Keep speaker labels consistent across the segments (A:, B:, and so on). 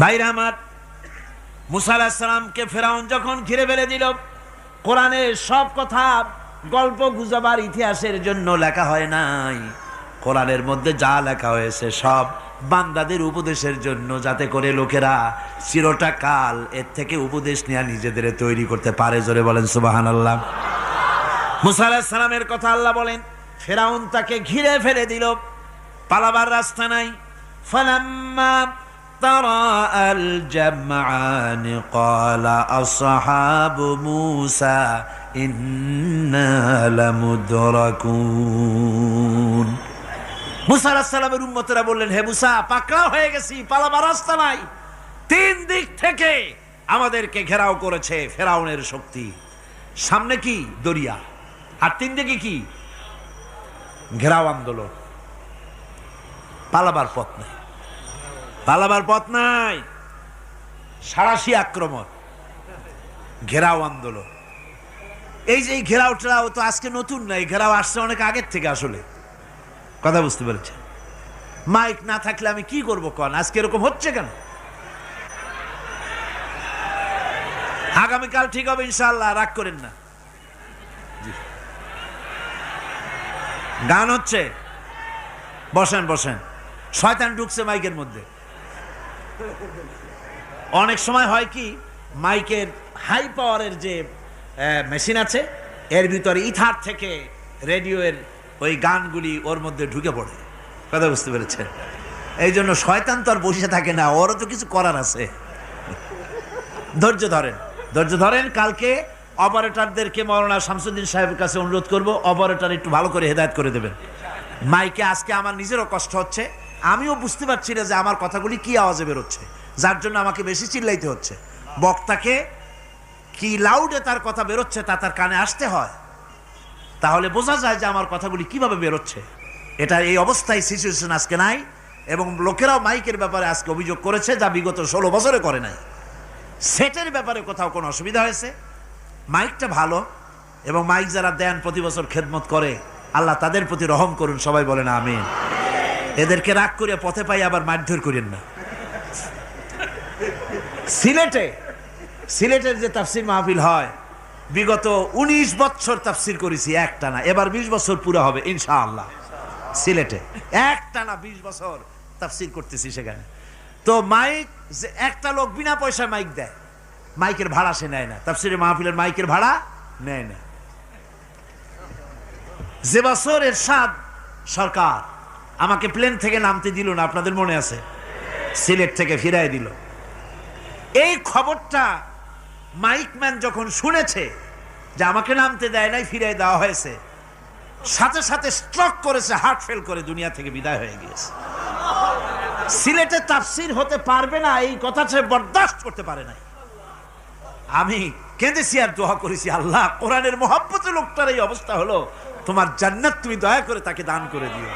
A: ভাইরা আমার, মুসা আলাহিসাল্লামকে ফেরাউন যখন ঘিরে ফেলে দিল কোরআনের সব কথা, গল্প গুজবার ইতিহাসের জন্য লেখা হয় নাই। কোরআনের মধ্যে যা লেখা হয়েছে সব বান্দাদের উপদেশের জন্য, যাতে করে লোকেরা চিরটা কাল এর থেকে উপদেশ নেওয়া নিজেদের তৈরি করতে পারে। জোরে বলেন সুবাহান আল্লাহ মুসা আলাহিসাল্লামের কথা আল্লাহ বলেন, ফেরাউন তাকে ঘিরে ফেলে দিল, পালাবার রাস্তা নাই। ফালাম্মা تراءى الجمعان قال أصحاب موسى إنا لمدركون মুসা আলাহিস সালামের উম্মতেরা বললেন হে মুসা পাকড়াও হয়ে গেছি পালাবার রাস্তা নাই তিন দিক থেকে আমাদেরকে ঘেরাও করেছে ফেরাউনের শক্তি সামনে কি দরিয়া আর তিন দিকে কি ঘেরাও আন্দোলন পালাবার পথ নাই পালাবার পথ নাই। সারাশি আক্রমণ। ঘেরাও আন্দোলন। এই যে এই ঘেরাও টেরাও তো আজকে নতুন নাই ঘেরাও আসছে অনেক আগের থেকে আসলে। কথা বুঝতে পেরেছেন? মাইক না থাকলে আমি কি করব কন? আজকে এরকম হচ্ছে কেন? আগামীকাল ঠিক হবে ইনশাল্লাহ রাগ করেন না। গান হচ্ছে। বসেন বসেন। শয়তান ঢুকছে মাইকের মধ্যে। অনেক সময় হয় কি, মাইকের হাই পাওয়ারের যে মেশিন আছে, এর ভিতরে ইথার থেকে রেডিওয়ের ওই গানগুলি ওর মধ্যে ঢুকে পড়ে। কথা বুঝতে পেরেছেন? এই জন্য শয়তান তো আর বসে থাকে না, ওরও তো কিছু করার আছে। ধৈর্য ধরেন ধৈর্য ধরেন, কালকে অপারেটরদেরকে মৌলানা শামসুদ্দিন সাহেবের কাছে অনুরোধ করব অপারেটর একটু ভালো করে হেদায়ত করে দেবেন। মাইকে আজকে আমার নিজেরও কষ্ট হচ্ছে। আমিও বুঝতে পারছি না যে আমার কথাগুলি কি আওয়াজে বেরোচ্ছে, যার জন্য আমাকে বেশি চিল্লাইতে হচ্ছে। বক্তাকে কি লাউডে তার কথা বেরোচ্ছে তা তার কানে আসতে হয়। তাহলে বোঝা যায় যে আমার কথাগুলি কীভাবে বেরোচ্ছে। এটা এই অবস্থায় সিচুয়েশন আজকে নাই, এবং লোকেরাও মাইকের ব্যাপারে আজকে অভিযোগ করেছে যা বিগত ষোলো বছরে করে নাই। সেটের ব্যাপারে কোথাও কোনো অসুবিধা হয়েছে? মাইকটা ভালো, এবং মাইক যারা দেন প্রতি বছর খেদমত করে, আল্লাহ তাদের প্রতি রহম করুন, সবাই বলেন আমিন। এদেরকে রাগ করে পথে পাই আবার মারধর করেন না। সিলেটে, সিলেটের যে তাফসির মাহফিল হয়, বিগত ১৯ বছর তাফসির করেছি একটা না এবার ২০ বছর পুরো হবে, ইনশাআল্লাহ। সিলেটে একটা না ২০ বছর তাফসির করতেছি সেখানে। তো মাইক, যে একটা লোক বিনা পয়সায় মাইক দেয়, মাইকের ভাড়া সে নেয় না। তাফসিরে মাহফিলের মাইকের ভাড়া নেয় না। যে বছর এরশাদ সরকার আমাকে প্লেন থেকে নামতে দিল না, আপনাদের মনে আছে? সিলেট থেকে ফিরাই দিল। এই খবরটা মাইকম্যান যখন শুনেছে যে আমাকে নামতে দেয় নাই ফিরাই দেওয়া হয়েছে, সাথে সাথে স্ট্রক করেছে হার্ট ফেল করে দুনিয়া থেকে বিদায় হয়ে গিয়েছে। সিলেটে তাফসির হতে পারবে না, এই কথা সে বরদাস্ত করতে পারে নাই। আমি কেঁদেছি আর দোয়া করেছি, আল্লাহ, কোরআনের মহাব্বত লোকটার এই অবস্থা হলো, তোমার জান্নাত তুমি দয়া করে তাকে দান করে দিও।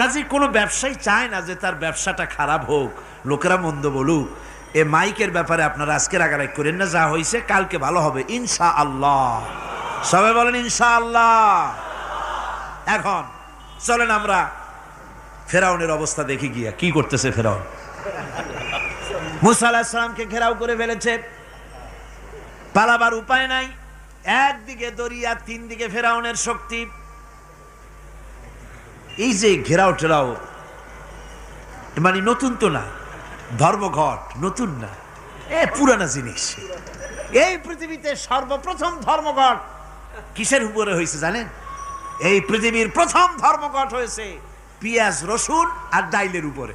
A: কাজে কোনো ব্যবসায়ী চায় না যে তার ব্যবসাটা খারাপ হোক, লোকেরা মন্দ বলুক। এ মাইকের ব্যাপারে আপনারা আজকে রাগারাগ করেন না, যা হয়েছে কালকে ভালো হবে ইনশা আল্লাহ সবাই বলেন ইনশা আল্লাহ এখন, চলেন আমরা ফেরাউনের অবস্থা দেখি গিয়া, কি করতেছে ফেরাউন? মুসা আলাহিসামকে ঘেরাও করে ফেলেছে। পালাবার উপায় নাই। একদিকে দরিয়া তিন দিকে ফেরাউনের শক্তি। এই যে ঘেরাও টেরাও মানে নতুন তো না, ধর্মঘট, নতুন না, এ পুরানা জিনিস। এই পৃথিবীতে সর্বপ্রথম ধর্মঘট কিসের উপরে হয়েছে জানেন? এই পৃথিবীর প্রথম ধর্মঘট হয়েছে পিয়াজ, রসুন আর ডাইলের উপরে।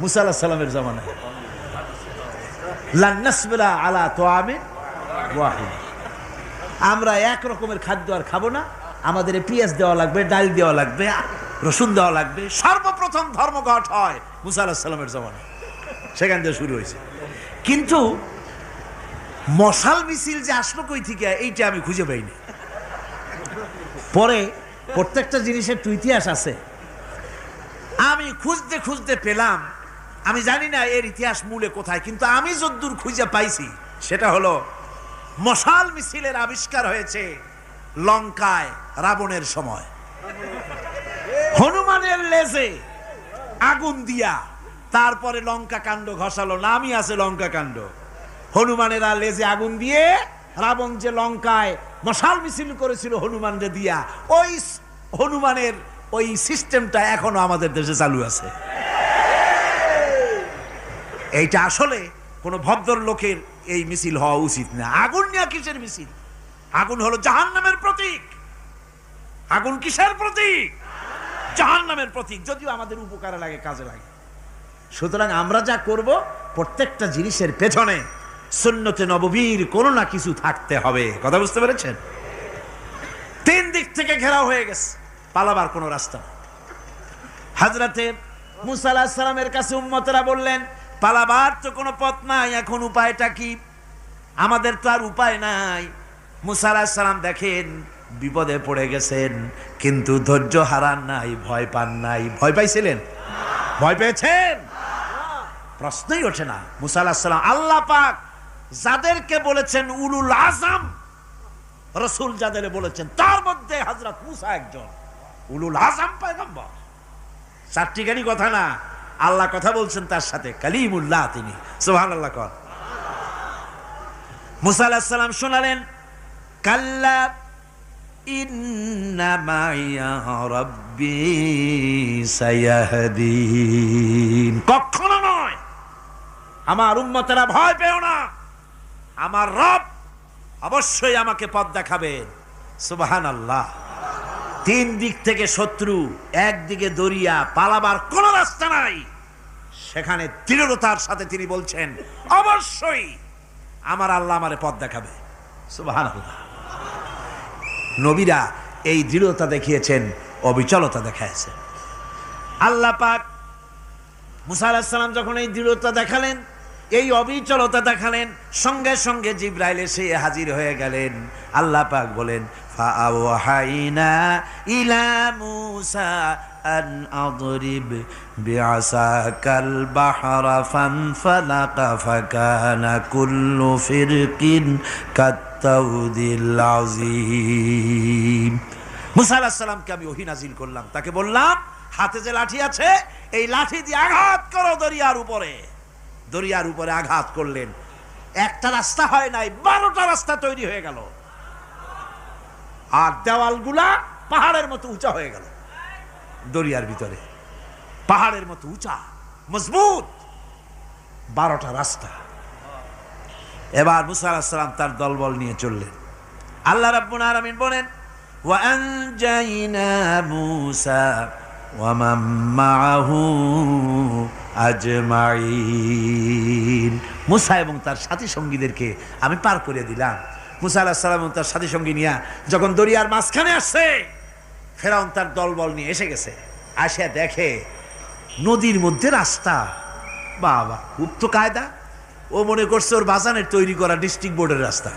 A: মুসা আল্লাহ সাল্লামের জামানায়। আলা আমরা এক রকমের খাদ্য আর খাব না আমাদের পেঁয়াজ দেওয়া লাগবে, ডাল দেওয়া লাগবে, রসুন দেওয়া লাগবে, সর্বপ্রথম ধর্মঘট হয় মুসা আল্লাহ সাল্লামের সেখান থেকে শুরু হয়েছে। কিন্তু মশাল মিছিল যে আসলো কই থেকে, এইটা আমি খুঁজে পাইনি। পরে প্রত্যেকটা জিনিসের তো ইতিহাস আছে। আমি খুঁজতে খুঁজতে পেলাম, আমি জানি না এর ইতিহাস মূলে কোথায়, কিন্তু আমি যদ্দূর খুঁজে পাইছি, সেটা হলো মশাল মিছিলের আবিষ্কার হয়েছে লঙ্কায় রাবণের সময়। হনুমানের লেজে আগুন দিয়া তারপরে লঙ্কা কাণ্ড ঘষালো। নামই আছে লঙ্কা কাণ্ড। হনুমানেরা লেজে আগুন দিয়ে রাবণ যে লঙ্কায় মশাল মিছিল করেছিল হনুমানরে দিয়া, ওই হনুমানের ওই সিস্টেমটা এখনও আমাদের দেশে চালু আছে। এইটা আসলে কোনো ভদ্র লোকের এই মিছিল হওয়া উচিত না। আগুন নিয়ে কিসের মিছিল? আগুন হলো জাহান্নামের প্রতীক। আগুন কিসের প্রতীক? জাহান্নামের প্রতীক, যদিও আমাদের উপকারে লাগে, কাজে লাগে। সুতরাং আমরা যা করব, প্রত্যেকটা জিনিসের পেছনে সুন্নতে নববীর কোনো না কিছু থাকতে হবে। কথা বুঝতে পেরেছেন? তিন দিক থেকে ঘেরাও হয়ে গেছে, পালাবার কোনো রাস্তা হাজরাতে মুসা আলাহিসাল্লামের সালামের কাছে উম্মতেরা বললেন, পালাবার তো কোনো পথ নাই, এখন উপায়টা কি? আমাদের তো আর উপায় নাই। মুসা আলাহিসাল্লাম দেখেন, বিপদে পড়ে গেছেন, কিন্তু ধৈর্য হারান নাই, ভয় পান নাই। ভয় পাইছিলেন? ভয় পেয়েছেন? প্রশ্নই ওঠে না। মুসা আলাহিসাল্লাম সালাম, আল্লাহ পাক যাদেরকে বলেছেন উলুল আজম, রসুল যাদের বলেছেন, তার মধ্যে হজরত মুসা একজন। উলুল আজম পায়গম্বর। চারটিখানি কথা না, আল্লাহ কথা বলছেন তার সাথে, কালিমুল্লাহ তিনি। সোহান আল্লাহ কর মুসা আলাহিস সালাম শোনালেন কাল্লা কখনো নয়, আমার উম্মতেরা ভয় পেও না। আমার রব অবশ্যই আমাকে পথ দেখাবেন। সুবাহান আল্লাহ তিন দিক থেকে শত্রু একদিকে দরিয়া, পালাবার কোনো রাস্তা নাই। সেখানে দৃঢ়তার সাথে তিনি বলছেন, অবশ্যই আমার আল্লাহ আমারে পথ দেখাবে। সুবাহান আল্লাহ নবীরা এই দৃঢ়তা দেখিয়েছেন, অবিচলতা দেখাইছেন আল্লাহ পাক মুসা আলাহিসাল্লাম যখন এই দৃঢ়তা দেখালেন, এই অবিচলতা দেখালেন, সঙ্গে সঙ্গে জিব্রাইল এসে হাজির হয়ে গেলেন। আল্লাহ পাক বলেন ইলা মুসা আন কুল্লু ফিরকিন কাত্তাউদিল আযীম মুসা আলাহিস আমি ওহী নাজিল করলাম। তাকে বললাম, হাতে যে লাঠি আছে, এই লাঠি দিয়ে আঘাত করো দরিয়ার উপরে। দরিয়ার উপরে আঘাত করলেন। একটা রাস্তা হয় নাই, বারোটা রাস্তা তৈরি হয়ে গেল। আর দেওয়ালগুলা পাহাড়ের মতো উঁচা হয়ে গেল, দরিয়ার ভিতরে। পাহাড়ের মতো উঁচা, মজবুত। বারোটা রাস্তা। এবার মুসা আলাহিসাল্লাম তার দলবল নিয়ে চললেন আল্লাহ রাব্বুল আলামিন বলেন وأنجينا موسى ومن معه আজমাইন মুসা এবং তার সাথী সঙ্গীদেরকে আমি পার করে দিলাম মুসা আলাহ সালাম এবং তার সাথী সঙ্গী নিয়ে যখন দরিয়ার মাঝখানে আসছে ফেরাউন তার দলবল নিয়ে এসে গেছে আসে দেখে নদীর মধ্যে রাস্তা বাবা খুব তো কায়দা ও মনে করছে ওর বাজানের তৈরি করা ডিস্ট্রিক্ট বোর্ডের রাস্তা।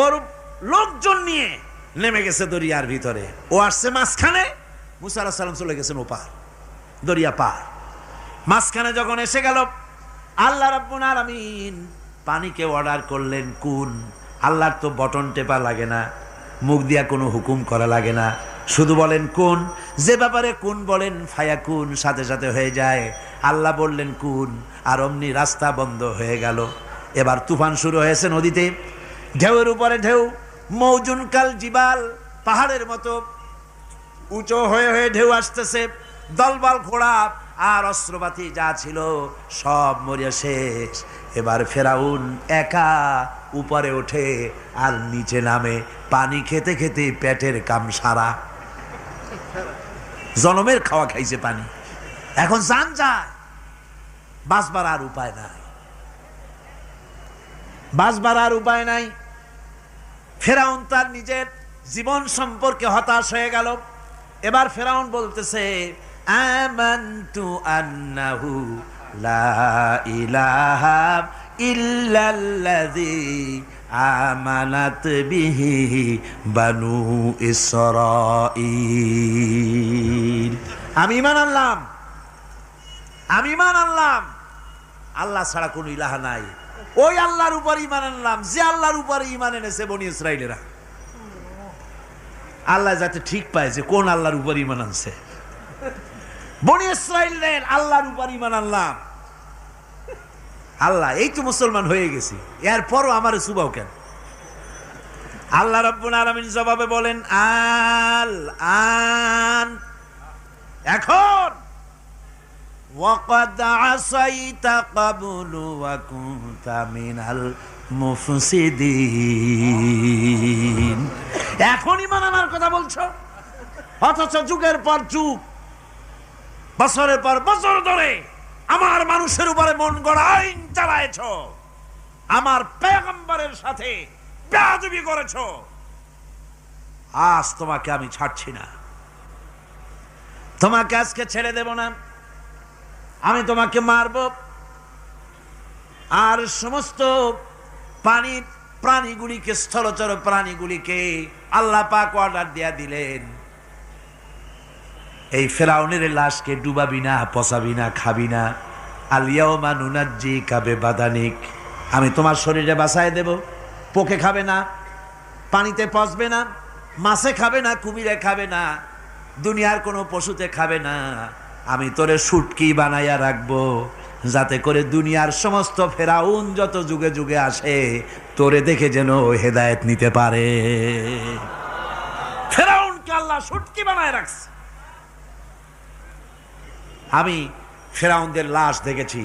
A: ওর লোকজন নিয়ে নেমে গেছে দরিয়ার ভিতরে। ও আসছে মাঝখানে, মুসা আলাহ সালাম চলে গেছেন ওপার দরিয়া পার। মাঝখানে যখন এসে গেল, আল্লাহ রাব্বুল আলামিন পানিকে অর্ডার করলেন, কোন? আল্লাহর তো বটন টেপা লাগে না, মুখ দিয়া কোনো হুকুম করা লাগে না। শুধু বলেন কোন? যে ব্যাপারে কোন বলেন, ফায়া কোন সাথে সাথে হয়ে যায়। আল্লাহ বললেন কোন? আর অমনি রাস্তা বন্ধ হয়ে গেল। এবার তুফান শুরু হয়েছে নদীতে। ঢেউয়ের উপরে ঢেউ, মৌজুন কাল জিবাল, পাহাড়ের মতো উঁচু হয়ে হয়ে ঢেউ আসতেছে। দলবল ঘোড়া আর অস্ত্রপাতি যা ছিল সব মরিয়া শেষ। এবার ফেরাউন একা উপরে ওঠে আর নিচে নামে। পানি খেতে খেতে পেটের কাম সারা জনমের খাওয়া খাইছে পানি। এখন জান যায় বাঁচবার আর উপায় নাই। বাঁচবার আর উপায় নাই। ফেরাউন তার নিজের জীবন সম্পর্কে হতাশ হয়ে গেল। এবার ফেরাউন বলতেছে আন্নাহু লা ইলাহা ইল্লাল্লাযী আমানাত বিহি বানু ইসরাঈল আমি ইমান আনলাম। আমি ইমান আনলাম। আল্লাহ ছাড়া কোনো ইলাহা নাই। ওই আল্লাহর উপর ইমান আনলাম। যে আল্লাহর উপর ইমান এনেছে বনি ইসরায়েলেরা আল্লাহ যাতে ঠিক পায় যে কোন আল্লাহর উপর ইমান আনছে। বনি ইসরায়েলদের আল্লাহর উপর ইমান আনলাম। আল্লাহ এই তো মুসলমান হয়ে গেছি এরপরও আমার সুবাও কেন আল্লাহ রব্বুল আলামিন জবাবে বলেন আল আন এখন وقد عصيت قبل وكنت من المفسدين এখন ইমান আনার কথা বলছো অথচ যুগের পর যুগ বছরের পর বছর ধরে আমার মানুষের উপরে মন গড়া আইন চালায়েছ। আমার পেগম্বরের সাথে বেয়াদবি করেছ। আজ তোমাকে আমি ছাড়ছি না। তোমাকে আজকে ছেড়ে দেব না। আমি তোমাকে মারব। আর সমস্ত পানি প্রাণীগুলিকে, স্থলচর প্রাণীগুলিকে আল্লাহ পাক অর্ডার দিয়া দিলেন। এই ফেরাউনের লাশকে ডুবাবি না, পচাবি না, খাবি না। আলিয়াও মানুনাজি কাবে বাদানিক আমি তোমার শরীরে বাসায় দেব। পোকে খাবে না, পানিতে পচবে না, মাছে খাবে না, কুমিরে খাবে না, দুনিয়ার কোনো পশুতে খাবে না। আমি তোরে সুটকি বানাইয়া রাখব, যাতে করে দুনিয়ার সমস্ত ফেরাউন যত যুগে যুগে আসে, তোরে দেখে যেন হেদায়েত নিতে পারে। ফেরাউনকে আল্লাহ সুটকি বানায় রাখছে। আমি ফেরাউনদের লাশ দেখেছি।